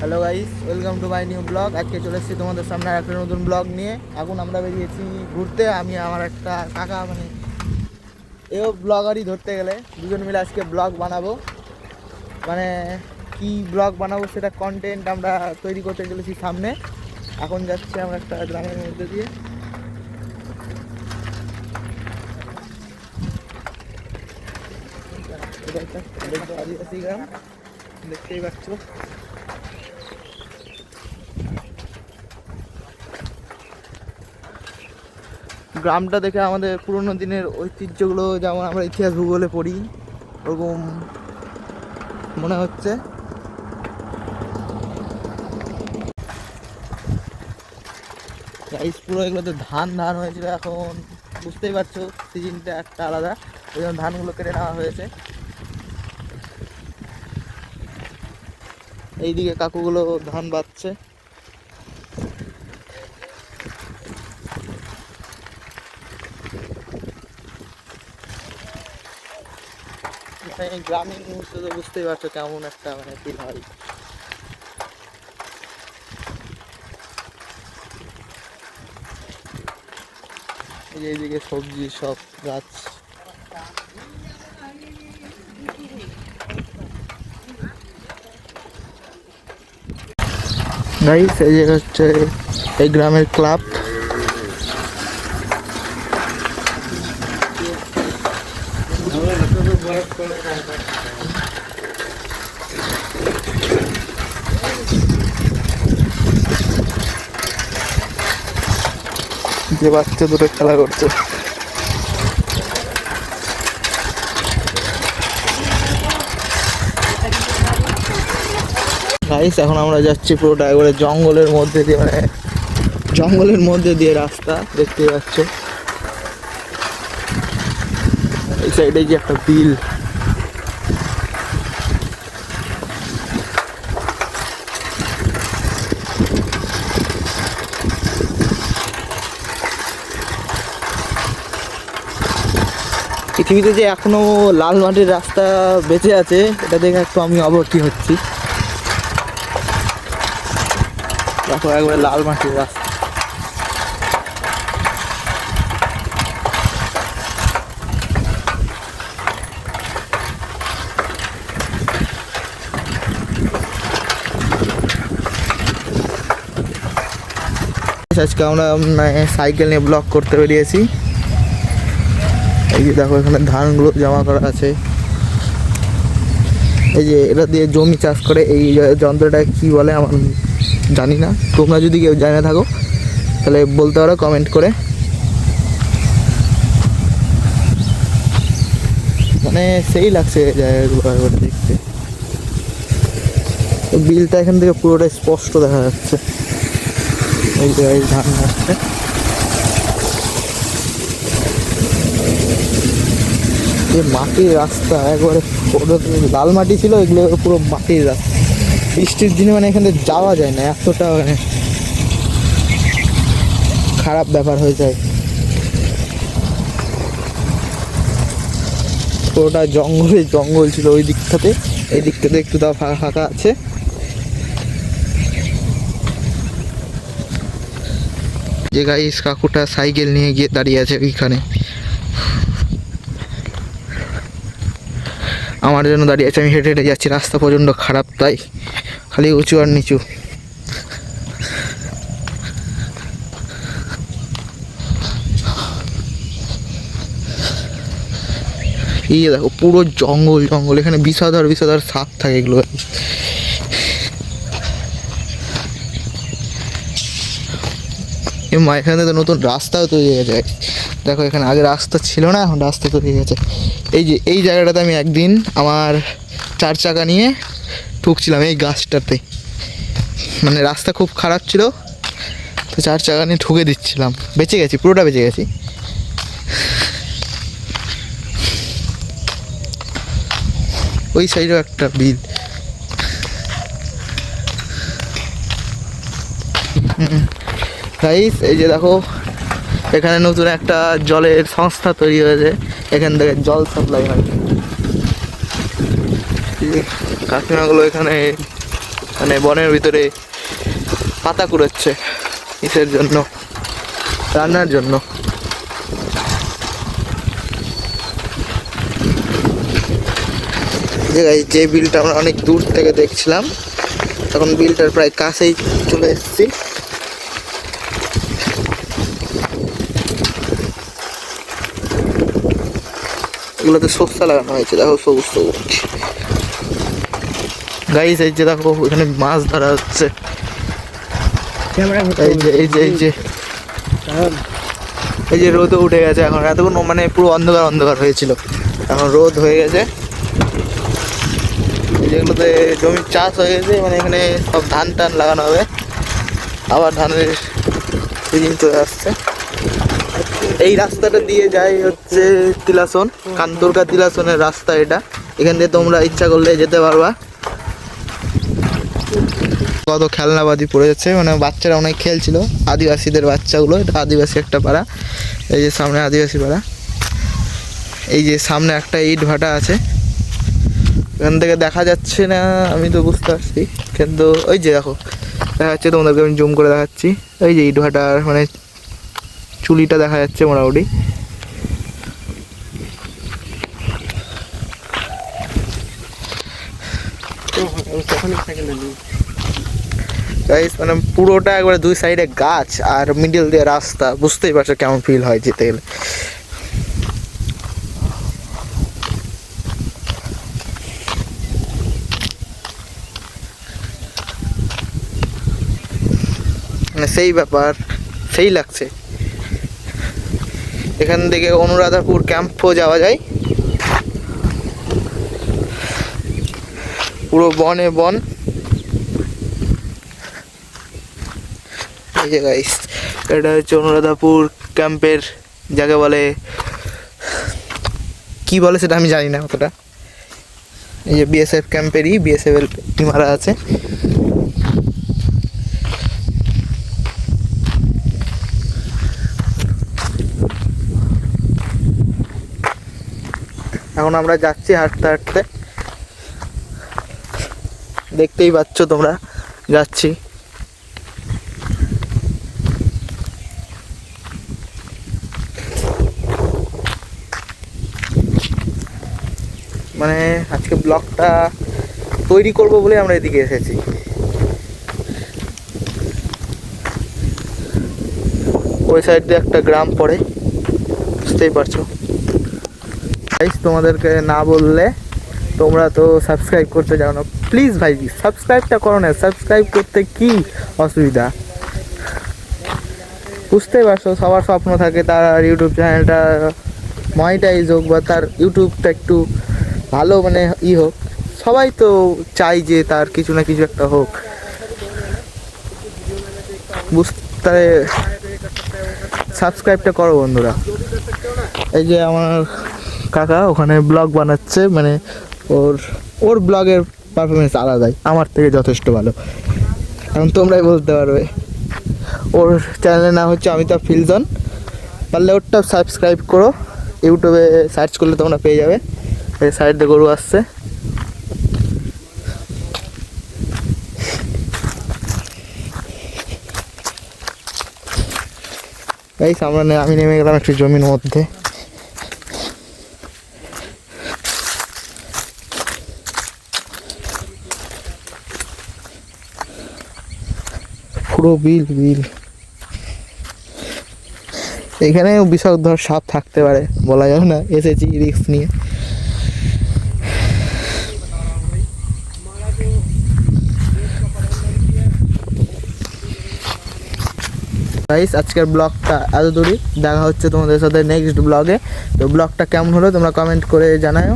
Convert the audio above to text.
Hello guys welcome to my new blog আজকে চলে এসেছি তোমাদের সামনে একটা নতুন ব্লগ নিয়ে। এখন আমরা বেরিয়েছি ঘুরতে। আমি আমার একটা কাকা মানে এও ব্লগারই ধরতে গেলে। দুজন মিলে আজকে ব্লগ বানাবো। মানে কি ব্লগ বানাবো সেটা কন্টেন্ট আমরা তৈরি করতে চলেছি সামনে। এখন যাচ্ছি আমরা একটা গ্রামের মধ্যে দিয়ে। দেখতেই পাচ্ছ। গ্রামটা দেখে আমাদের পুরোনো দিনের ঐতিহ্যগুলো যেমন আমরা ইতিহাস ভূগোলে পড়ি, ওরকম মনে হচ্ছে। গাইস পুরো এগুলোতে ধান ধান হয়েছিল এখন, বুঝতেই পারছ, সিজনটা একটা আলাদা, ওই জন্য ধানগুলো কেটে নেওয়া হয়েছে। এইদিকে কাকুগুলো ধান বাচ্ছে এখানে গ্রামীণ মুহূর্ত তো বুঝতেই পারছ কেমন একটা মানে ফিল হয়। এইদিকে সবজি সব গাছ। গাইস এই হচ্ছে এই গ্রামের ক্লাব যে বাচ্চা দুটো খেলা করছে। গাইস এখন আমরা যাচ্ছি পুরোটা একবারে জঙ্গলের মধ্যে দিয়ে মানে জঙ্গলের মধ্যে দিয়ে রাস্তা দেখতে পাচ্ছ। এই সাইডে যে একটা বিল। পৃথিবীতে যে এখনও লাল মাটির রাস্তা বেঁচে আছে, এটা দেখে একটু আমি অবর্তি হচ্ছি। দেখো, একবারে লাল মাটির রাস্তা। আজকে আমরা সাইকেল নিয়ে ব্লক করতে বেরিয়েছি। এই যে দেখো এখানে ধানগুলো জমা করা আছে। এই যে এটা দিয়ে জমি চাষ করে, এই যন্ত্রটা কি বলে আমার জানি না। তোমরা যদি কেউ জানে থাকো, তাহলে বলতে পারো কমেন্ট করে। মানে সেই লাগছে জায়গাগুলো দেখতে। বিলটা এখান থেকে পুরোটা স্পষ্ট দেখা যাচ্ছে। এই ধান আসছে যে মাটির রাস্তা, একবারে লাল মাটি ছিল, এগুলো পুরো মাটির রাস্তা। বৃষ্টির দিনে মানে এখানে যাওয়া যায় না, এতটা মানে খারাপ ব্যাপার হয়ে যায়। পুরোটা জঙ্গলে জঙ্গল ছিল ওই দিকটাতে, এই দিকটাতে একটু তাও ফাঁকা ফাঁকা আছে। যে গাইস কাকুটা সাইকেল নিয়ে গিয়ে দাঁড়িয়ে আছে ওইখানে। আমার জন্য দাঁড়িয়ে আছে, আমি হেঁটে হেঁটে যাচ্ছি, রাস্তা প্রচণ্ড খারাপ তাই, খালি উঁচু আর নিচু। এই দেখো, পুরো জঙ্গল জঙ্গল, এখানে বিষাদর বিষাদর সাপ থাকে এগুলো। এ এখানে তো নতুন রাস্তাও তৈরি হয়ে যায় দেখো, এখানে আগে রাস্তা ছিল না, এখন রাস্তা তৈরি হয়ে গেছে। এই যে, এই জায়গাটাতে আমি একদিন আমার চার চাকা নিয়ে ঠুকছিলাম এই গাছটাতে। মানে রাস্তা খুব খারাপ ছিল, তো চার চাকা নিয়ে ঠুকে দিচ্ছিলাম। বেঁচে গেছি, পুরোটা বেঁচে গেছি। ওই সাইডেও একটা বিল। গাইস এই যে দেখো এখানে নতুন একটা জলের সংস্থা তৈরি হয়েছে। এখান থেকে জল সাপ্লাই হয়। কাকিমাগুলো এখানে মানে বনের ভিতরে পাতা কুড়োচ্ছে ইসের জন্য, রান্নার জন্য। যে বিলটা আমরা অনেক দূর থেকে দেখছিলাম তখন বিলটার প্রায় কাছেই চলে এসেছি। এগুলোতে সস্তা লাগানো হয়েছে দেখো সবুজ সবুজ। গাইস এই যে দেখো এখানে মাছ ধরা হচ্ছে। এই যে এই যে এই যে। এই যে রোদও উঠে গেছে এখন। এতক্ষণ মানে পুরো অন্ধকার অন্ধকার হয়েছিল। এখন রোদ হয়ে গেছে। যেগুলোতে জমির চাষ হয়ে গেছে মানে এখানে সব ধান টান লাগানো হবে। আবার ধানের সিজন চলে আসছে। এই রাস্তাটা দিয়ে যায় হচ্ছে তিলাসন কান্তরকা তিলাসনের রাস্তা এটা। এখান দিয়ে তোমরা ইচ্ছা করলে যেতে পারবা। কত খেলনাবাজি পড়ে যাচ্ছে মানে বাচ্চারা অনেক খেলছিল, আদিবাসীদের বাচ্চাগুলো, এটা আদিবাসী একটা পাড়া, এই যে সামনে আদিবাসী পাড়া। এই যে সামনে একটা ইট ভাটা আছে। এখান থেকে দেখা যাচ্ছে না, আমি তো বুঝতে পারছি। কিন্তু ওই যে দেখো, দেখা যাচ্ছে তোমাদেরকে আমি জুম করে দেখাচ্ছি। ওই যে ইট ভাটার মানে চুলিটা দেখা যাচ্ছে মোটামুটি। মানে পুরোটা একবারে দুই সাইডে গাছ আর মিডিল দিয়ে রাস্তা, বুঝতেই পারছ কেমন ফিল হয় যেতে গেলে। মানে সেই ব্যাপার, সেই লাগছে। এখান থেকে অনুরাধাপুর ক্যাম্পও যাওয়া যায়। পুরো বনে বন। এই যে গাইস এটা হচ্ছে অনুরাধাপুর ক্যাম্পের যাকে বলে, কি বলে সেটা আমি জানি না অতটা। এই যে বিএসএফ ক্যাম্পেরই বিএসএফ টিমারা আছে। এখন আমরা যাচ্ছি হাঁটতে হাঁটতে। দেখতেই পাচ্ছ তোমরা, যাচ্ছি। মানে আজকে ব্লগটা তৈরি করব বলে আমরা এদিকে এসেছি। ওই সাইড দিয়ে একটা গ্রাম পড়ে, বুঝতেই পারছ। গাইস তোমাদেরকে না বললে তোমরা তো সাবস্ক্রাইব করতে যাও না। প্লিজ ভাই সাবস্ক্রাইবটা করো না। সাবস্ক্রাইব করতে কি অসুবিধা? বুঝতেই পারছ, সবার স্বপ্ন থাকে তার ইউটিউব চ্যানেলটা মনিটাইজ হোক বা তার ইউটিউবটা একটু ভালো মানে ই হোক। সবাই তো চাই যে তার কিছু না কিছু একটা হোক। বুঝতে সাবস্ক্রাইবটা করো বন্ধুরা। এই যে আমার কাকা ওখানে ব্লগ বানাচ্ছে মানে ওর ওর ব্লগের পারফরমেন্স আলাদাই। আমার থেকে যথেষ্ট ভালো। এখন তোমরাই বলতে পারবে। ওর চ্যানেলের নাম হচ্ছে অমিতাভ ফিলজন পারলে ওরটা সাবস্ক্রাইব করো। ইউটিউবে সার্চ করলে তোমরা পেয়ে যাবে। এই সাইড দিয়ে গরু আসছে। এই সামনে আমি নেমে গেলাম একটু জমির মধ্যে। পুরো বিল বিল। এখানে বিশাল ধর সাপ থাকতে পারে, বলা যাবে না, এসেছি রিস্ক নিয়ে। গাইস আজকের ব্লগটা এত দূরই দেখা হচ্ছে তোমাদের সাথে নেক্সট ব্লগে। তো ব্লগটা কেমন হলো তোমরা কমেন্ট করে জানাও